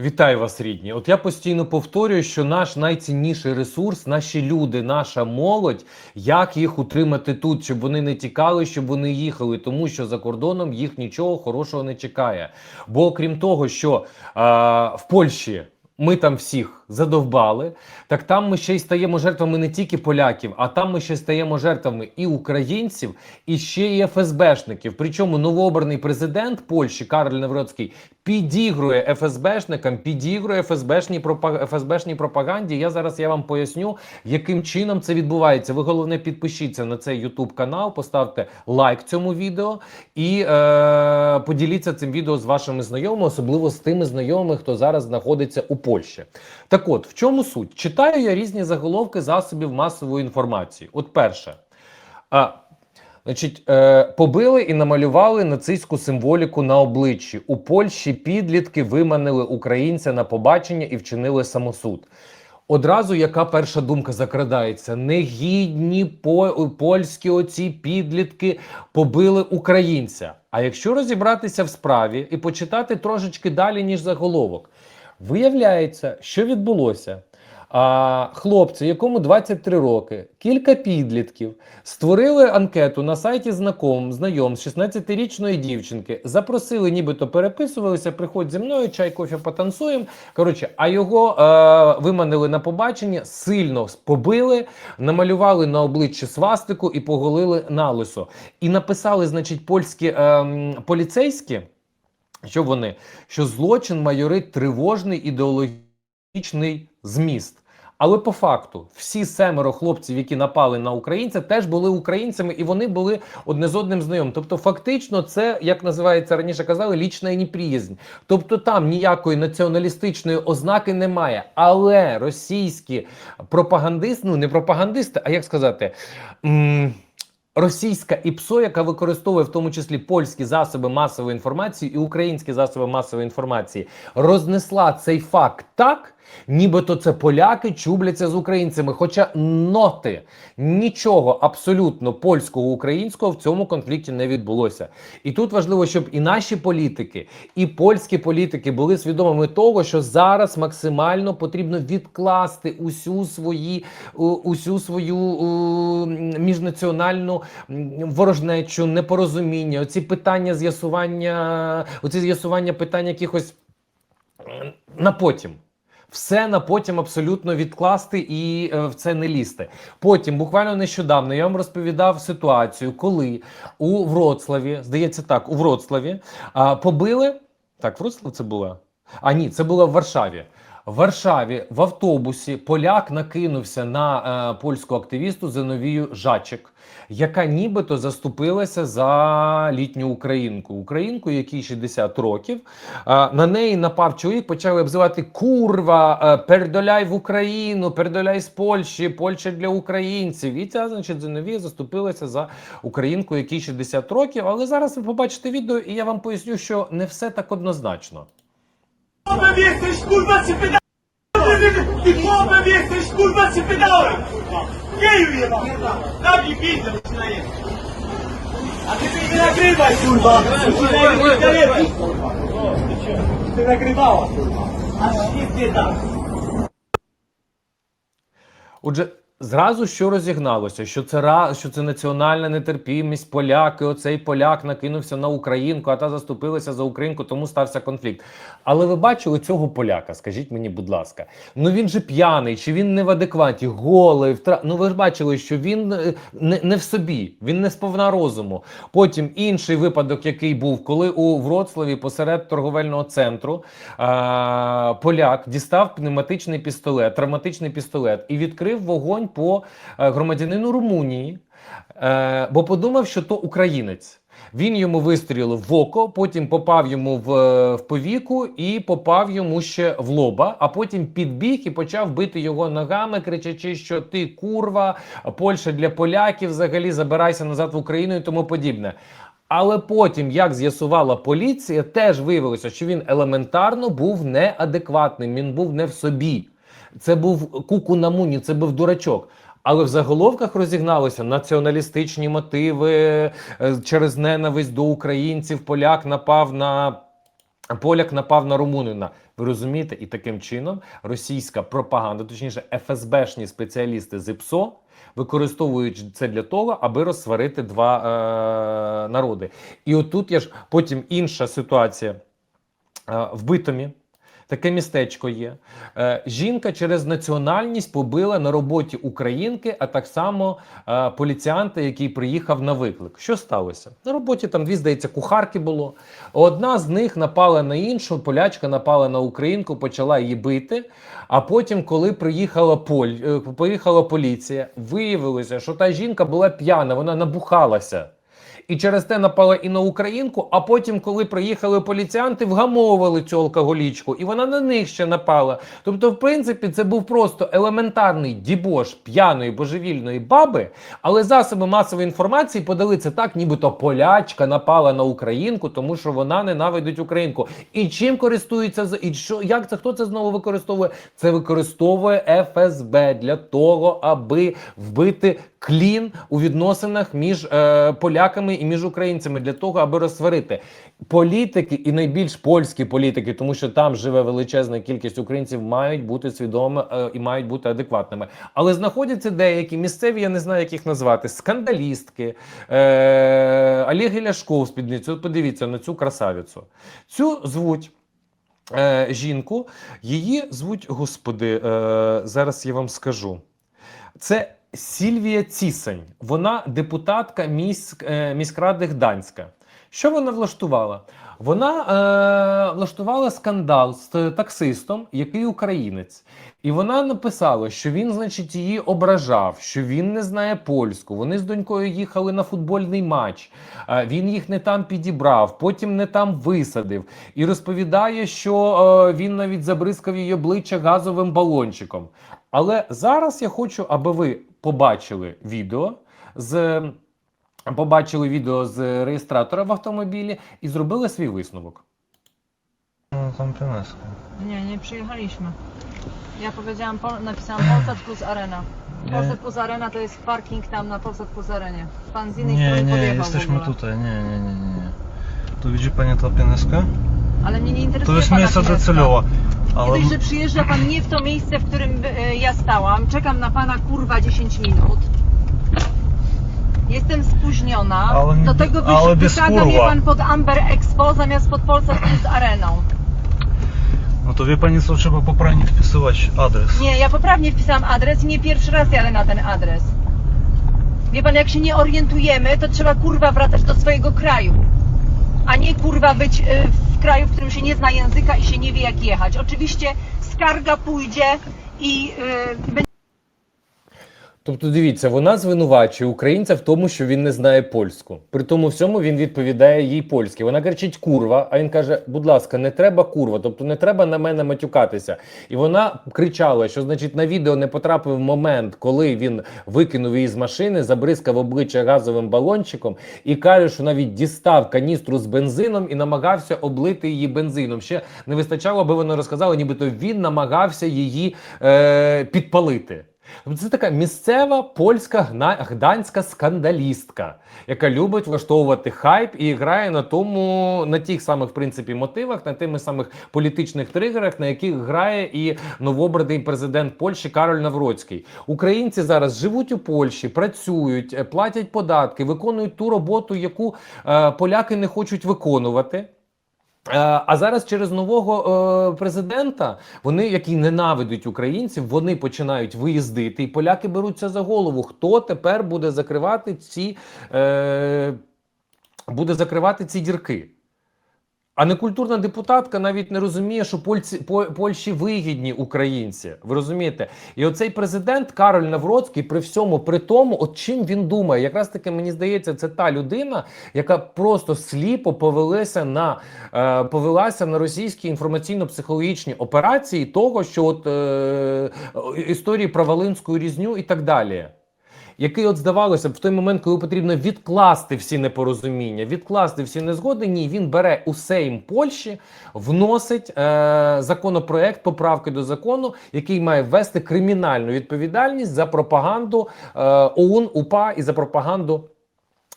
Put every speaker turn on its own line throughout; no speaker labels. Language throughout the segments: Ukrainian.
Вітаю вас, рідні. От я постійно повторюю, що наш найцінніший ресурс, наші люди, наша молодь, як їх утримати тут, щоб вони не тікали, щоб вони їхали, тому що за кордоном їх нічого хорошого не чекає. Бо окрім того, що е, в Польщі ми там всіх задовбали, так там ми ще й стаємо жертвами не тільки поляків, а там ми ще стаємо жертвами і українців, і ще й ФСБшників. Причому новообраний президент Польщі Кароль Невроцький підігрує ФСБшникам, підігрує ФСБшній ФСБшній пропаганді. Я зараз я вам поясню, яким чином це відбувається. Ви головне підпишіться на цей YouTube канал, поставте лайк цьому відео і е, поділіться цим відео з вашими знайомими, особливо з тими знайомими, хто зараз знаходиться у Польщі. Так от, в чому суть? Читаю я різні заголовки засобів масової інформації. От перше. А, Значить, е, побили і намалювали нацистську символіку на обличчі. У Польщі підлітки виманили українця на побачення і вчинили самосуд. Одразу яка перша думка закрадається? Негідні по, польські оці підлітки побили українця. А якщо розібратися в справі і почитати трошечки далі, ніж заголовок, виявляється, що відбулося. А, хлопці, якому 23 роки, кілька підлітків створили анкету на сайті знаком, знайом з 16-річної дівчинки, запросили, нібито переписувалися, приходь зі мною, чай, кофе, потанцуємо. Коротше, а його е, виманили на побачення, сильно побили, намалювали на обличчі свастику і поголили на лисо. І написали, значить, польські е, поліцейські, що вони, що злочин майорить тривожний ідеологічний зміст. Але по факту всі семеро хлопців, які напали на українця, теж були українцями, і вони були одне з одним знайомі. Тобто, фактично, це як називається раніше казали, лічна неприязнь. Тобто там ніякої націоналістичної ознаки немає. Але російські пропагандисти, ну не пропагандисти, а як сказати. м, Російська ІПСО, яка використовує в тому числі польські засоби масової інформації і українські засоби масової інформації, рознесла цей факт так, нібито це поляки чубляться з українцями. Хоча ноти нічого абсолютно польського українського в цьому конфлікті не відбулося. І тут важливо, щоб і наші політики, і польські політики були свідомими того, що зараз максимально потрібно відкласти усю свої усю свою у, міжнаціональну ворожнечу, непорозуміння, оці питання з'ясування, оці з'ясування питань якихось на потім. Все на потім абсолютно відкласти і е, в це не лізти. Потім, буквально нещодавно, я вам розповідав ситуацію, коли у Вроцлаві, здається, так, у Вроцлаві побили. Так, Вроцлав це була? А ні, це було в Варшаві. В Варшаві в автобусі поляк накинувся на е, польську активісту Зиновію Жачек, яка нібито заступилася за літню українку. Українку, якій 60 років. Е, на неї напав чоловік, почали обзивати курва, е, передоляй в Україну, передоляй з Польщі, Польща для українців. І ця, значить, Зиновія заступилася за українку, якій 60 років. Але зараз ви побачите відео, і я вам поясню, що не все так однозначно.
Jesteś, kurwa, czy pedałem? Ty chłopem jesteś, kurwa, czy pedałem? Geju jebany! Zabij pizdę, przynajmniej. A ty mnie nie nagrywaj, kurwa! Ty nie nagrywaj, kurwa! Ty nagrywała, kurwa! Aż nic nie da!
Отже, зразу що розігналося, що це що це національна нетерпімість, поляки. Оцей поляк накинувся на українку, а та заступилася за українку, тому стався конфлікт. Але ви бачили цього поляка? Скажіть мені, будь ласка, ну він же п'яний, чи він не в адекваті, голий, втра... Ну ви ж бачили, що він е, не, не в собі, він не сповна розуму. Потім інший випадок, який був, коли у Вроцлаві посеред торговельного центру а, поляк дістав пневматичний пістолет, травматичний пістолет і відкрив вогонь по е, громадянину Румунії, е, бо подумав, що то українець. Він йому вистрілив в око, потім попав йому в, е, в повіку і попав йому ще в лоба, а потім підбіг і почав бити його ногами, кричачи, що ти курва, Польща для поляків, взагалі забирайся назад в Україну і тому подібне. Але потім, як з'ясувала поліція, теж виявилося, що він елементарно був неадекватним, він був не в собі. Це був куку на муні, це був дурачок. Але в заголовках розігналися націоналістичні мотиви е, через ненависть до українців. Поляк напав на поляк напав на румунина. Ви розумієте? І таким чином російська пропаганда, точніше, ФСБшні спеціалісти з ІПСО використовують це для того, аби розсварити два е- народи. І отут я ж потім інша ситуація е, в Битомі. Таке містечко є. Е, жінка через національність побила на роботі українки, а так само е, поліціанта, який приїхав на виклик. Що сталося? На роботі там дві, здається, кухарки було. Одна з них напала на іншу, полячка напала на українку, почала її бити. А потім, коли приїхала поль, е, приїхала поліція, виявилося, що та жінка була п'яна, вона набухалася. І через те напала і на українку. А потім, коли приїхали поліціянти, вгамовували цю алкоголічку, і вона на них ще напала. Тобто, в принципі, це був просто елементарний дібош п'яної божевільної баби, але засоби масової інформації подали це так, нібито полячка напала на українку, тому що вона ненавидить українку. І чим користується і що як це хто це знову використовує? Це використовує ФСБ для того, аби вбити клін у відносинах між е, поляками і між українцями для того, аби розсварити політики і найбільш польські політики, тому що там живе величезна кількість українців, мають бути свідомі е, і мають бути адекватними. Але знаходяться деякі місцеві, я не знаю, як їх назвати, скандалістки, е, Олег спідницю. От Подивіться на цю красавицю. Цю звуть. Е, жінку, її звуть, господи, е, зараз я вам скажу. Це Сільвія Цісень. Вона депутатка міськ, е, міськради Гданська. Що вона влаштувала? Вона е, влаштувала скандал з таксистом, який українець. І вона написала, що він, значить, її ображав, що він не знає польську. Вони з донькою їхали на футбольний матч. е, Він їх не там підібрав, потім не там висадив. І розповідає, що е, він навіть забризкав її обличчя газовим балончиком. Але зараз я хочу, аби ви побачили відео з. Побачили відео з реєстратора в автомобілі і зробили свій висновок.
No tam Pyneska.
Nie, nie przyjechaliśmy. Ja powiedziałam, Pol- napisałam Polsat plus Arena. Polsat plus Arena to jest parking tam na Polsat plus Arenie. Pan z innej
Nie,
strony
nie,
podjechał w
jesteśmy
ogóle.
tutaj. Nie, nie, nie, nie. Tu widzi pani ta Pyneska?
Ale mnie nie interesuje
To jest
pana
miejsce
Pineska.
docelowe.
Nie
Ale
dość, że przyjeżdża pan nie w to miejsce, w którym e, ja stałam. Czekam na pana kurwa 10 minut. Jestem spóźniona.
Ale nie-
Do tego
ale
wyś-
bez
wysadza mnie
kurwa.
pan pod Amber Expo zamiast pod Polsat plus Areną.
no to wie pani co, trzeba poprawnie wpisywać adres.
Nie, ja poprawnie wpisałam adres i nie pierwszy raz jadę na ten adres. Wie pan, jak się nie orientujemy, to trzeba kurwa wracać do swojego kraju. A nie kurwa być y, w kraju, w którym się nie zna języka i się nie wie jak jechać. Oczywiście skarga pójdzie i y, będzie
Тобто, дивіться, вона звинувачує українця в тому, що він не знає польську. При тому всьому він відповідає їй польське. Вона кричить курва, а він каже: будь ласка, не треба курва, тобто не треба на мене матюкатися. І вона кричала, що значить на відео не потрапив момент, коли він викинув її з машини, забризкав обличчя газовим балончиком і каже, що навіть дістав каністру з бензином і намагався облити її бензином. Ще не вистачало, аби вона розказала, нібито він намагався її е, підпалити. Це така місцева польська гданська скандалістка, яка любить влаштовувати хайп і грає на тому, на тих самих принципі мотивах, на тими самих політичних тригерах, на яких грає і новобраний президент Польщі Кароль Навроцький. Українці зараз живуть у Польщі, працюють, е, платять податки, виконують ту роботу, яку е, поляки не хочуть виконувати. Е, А зараз через нового е, президента, вони, які ненавидять українців, вони починають виїздити, і поляки беруться за голову. Хто тепер буде закривати ці, е, буде закривати ці дірки? А некультурна депутатка навіть не розуміє, що Польці, По- Польщі вигідні українці. Ви розумієте? І оцей президент Кароль Навроцький при всьому при тому, от чим він думає, якраз таки мені здається, це та людина, яка просто сліпо повелася на е, повелася на російські інформаційно-психологічні операції того, що от е, історії про Волинську різню і так далі який от здавалося б в той момент, коли потрібно відкласти всі непорозуміння, відкласти всі незгоди, ні, він бере у Сейм Польщі, вносить е, законопроект, поправки до закону, який має ввести кримінальну відповідальність за пропаганду е, ОУН, УПА і за пропаганду.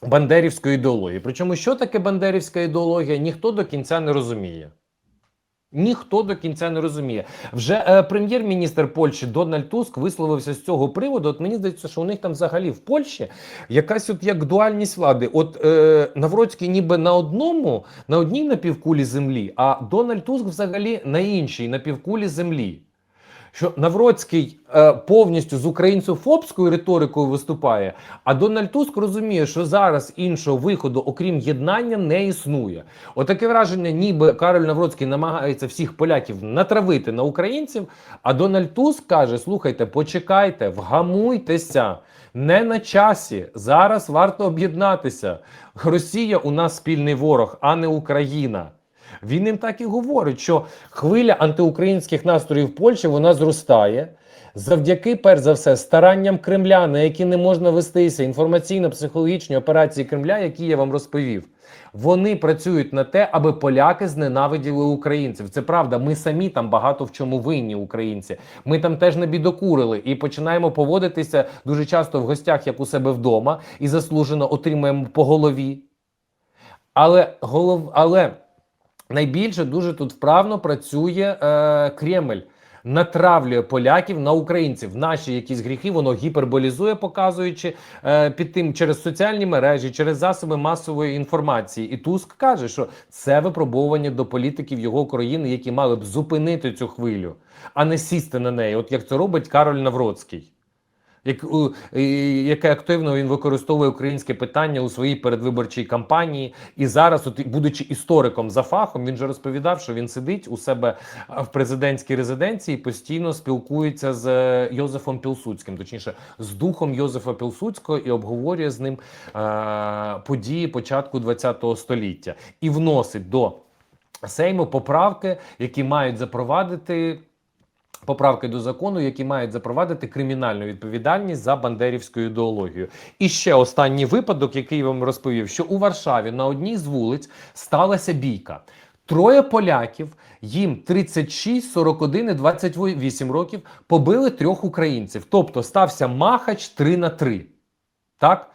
Бандерівської ідеології. Причому, що таке бандерівська ідеологія, ніхто до кінця не розуміє. Ніхто до кінця не розуміє. Вже е, прем'єр-міністр Польщі Дональд Туск висловився з цього приводу. От мені здається, що у них там взагалі в Польщі якась от як дуальність влади. От е, Навроцький ніби на одному, на одній напівкулі землі, а Дональд Туск взагалі на іншій напівкулі землі. Що Навроцький е, повністю з українцофобською риторикою виступає, а Дональд Туск розуміє, що зараз іншого виходу, окрім єднання, не існує. Отаке враження, ніби Кароль Навроцький намагається всіх поляків натравити на українців. А Дональд Туск каже: слухайте, почекайте, вгамуйтеся. Не на часі. Зараз варто об'єднатися. Росія у нас спільний ворог, а не Україна. Він їм так і говорить, що хвиля антиукраїнських настроїв в Польщі вона зростає завдяки, перш за все, старанням Кремля, на які не можна вестися, інформаційно-психологічні операції Кремля, які я вам розповів. Вони працюють на те, аби поляки зненавиділи українців. Це правда. Ми самі там багато в чому винні, українці. Ми там теж набідокурили і починаємо поводитися дуже часто в гостях, як у себе вдома, і заслужено отримуємо по голові. Але голов, але найбільше дуже тут вправно працює е, Кремль. Натравлює поляків на українців. Наші якісь гріхи воно гіперболізує, показуючи е, під тим через соціальні мережі, через засоби масової інформації. І Туск каже, що це випробовування до політиків його країни, які мали б зупинити цю хвилю, а не сісти на неї, от як це робить Кароль Навроцький. Як, яке активно він використовує українське питання у своїй передвиборчій кампанії. І зараз, от, будучи істориком за фахом, він же розповідав, що він сидить у себе в президентській резиденції, і постійно спілкується з е, Йозефом Пілсудським, точніше, з духом Йозефа Пілсудського, і обговорює з ним е, події початку ХХ століття і вносить до Сейму поправки, які мають запровадити. Поправки до закону, які мають запровадити кримінальну відповідальність за бандерівську ідеологію. І ще останній випадок, який вам розповів, що у Варшаві на одній з вулиць сталася бійка. Троє поляків, їм 36, 41 і 28 років, побили трьох українців. Тобто стався махач 3 на 3. Так?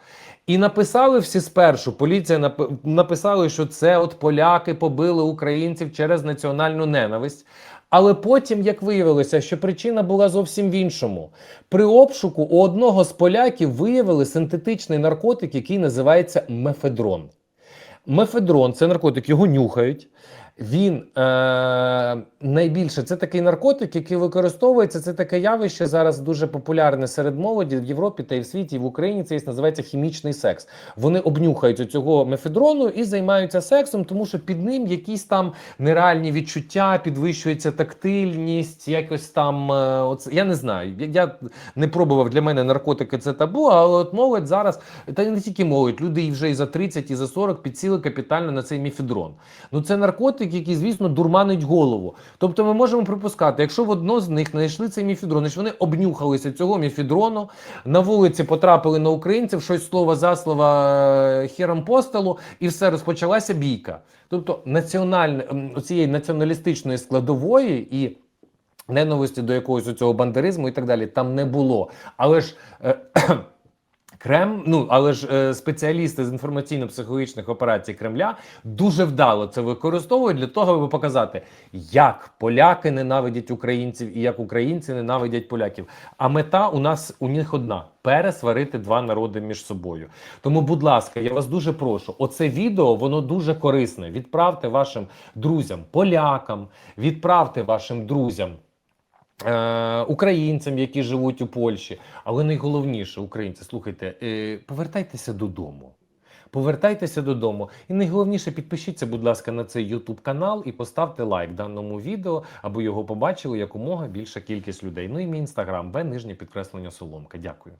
І написали всі спершу, поліція нап- написали, що це от поляки побили українців через національну ненависть. Але потім, як виявилося, що причина була зовсім в іншому. При обшуку у одного з поляків виявили синтетичний наркотик, який називається мефедрон. Мефедрон це наркотик, його нюхають. Він е, найбільше це такий наркотик, який використовується. Це таке явище зараз дуже популярне серед молоді в Європі та і в світі, і в Україні. Це називається хімічний секс. Вони обнюхають цього мефедрону і займаються сексом, тому що під ним якісь там нереальні відчуття, підвищується тактильність, якось там. Е, оце, я не знаю. Я, я не пробував для мене наркотики, це табу, але от молодь зараз, та не тільки молодь, люди і вже і за 30, і за 40 підсіли капітально на цей мефедрон. Ну це наркотик, який, звісно, дурманить голову. Тобто ми можемо припускати, якщо в одно з них знайшли цей мефедрон, значить вони обнюхалися цього мефедрону, на вулиці потрапили на українців, щось слово за слово е, хером по і все розпочалася бійка. Тобто національне цієї націоналістичної складової і. Ненависті до якогось цього бандеризму і так далі там не було. Але ж е, Крем, ну але ж е, спеціалісти з інформаційно-психологічних операцій Кремля дуже вдало це використовують для того, аби показати, як поляки ненавидять українців і як українці ненавидять поляків. А мета у нас у них одна пересварити два народи між собою. Тому, будь ласка, я вас дуже прошу. Оце відео воно дуже корисне. Відправте вашим друзям, полякам, відправте вашим друзям. Е, українцям, які живуть у Польщі, але найголовніше, українці, слухайте, е, повертайтеся додому. Повертайтеся додому. І найголовніше, підпишіться, будь ласка, на цей YouTube канал і поставте лайк даному відео, аби його побачили якомога більша кількість людей. Ну і мій інстаграм, Б, нижнє підкреслення Соломка. Дякую.